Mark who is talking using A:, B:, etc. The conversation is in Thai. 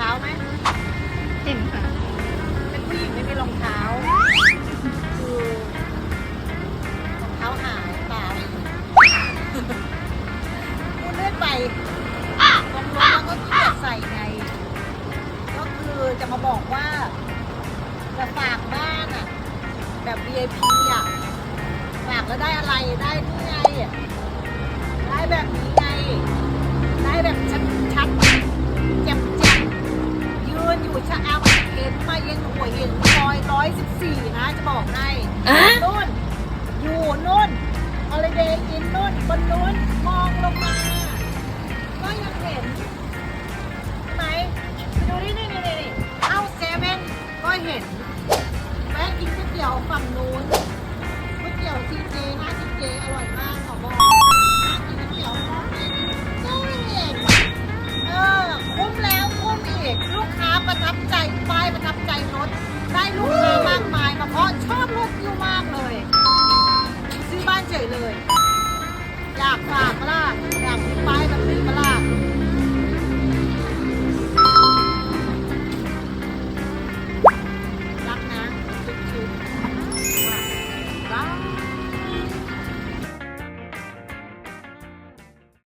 A: ท้าไหม
B: เห็นค่ะ
A: เป็นผู้หญิงไม่มีรองเท้าคือรองเท้าหายตายพูดเลื่อนไปรองเท้าก็เกียจใส่ไง ก็คือจะมาบอกว่าจะฝากบ้านอะ แบบ VIP อะฝากแล้วได้อะไรได้ที่ไง ได้แบบนี้ มาเย็นหัวเห็นซอยร้อยสิบสี่นะจะบอกให้อะ นู่นอยู่นู่นฮอลิเดย์อินนู่นบนนู้นมองลงมา ก็ยังเห็นใช่ไหมดูนี่นี่นี่นี่เข้าเซเว่นก็เห็นแวะกินก๋วยเตี๋ยวฝั่งนู้นก๋วยเตี๋ยวทีเจห้าทีเจอร่อยมาก ทับใจป้ายประทับใจรถ ได้ลูกค้ามากมายมาเพราะชอบรถยูมากเลย ซื้อบ้านเฉยเลย อยากฝาก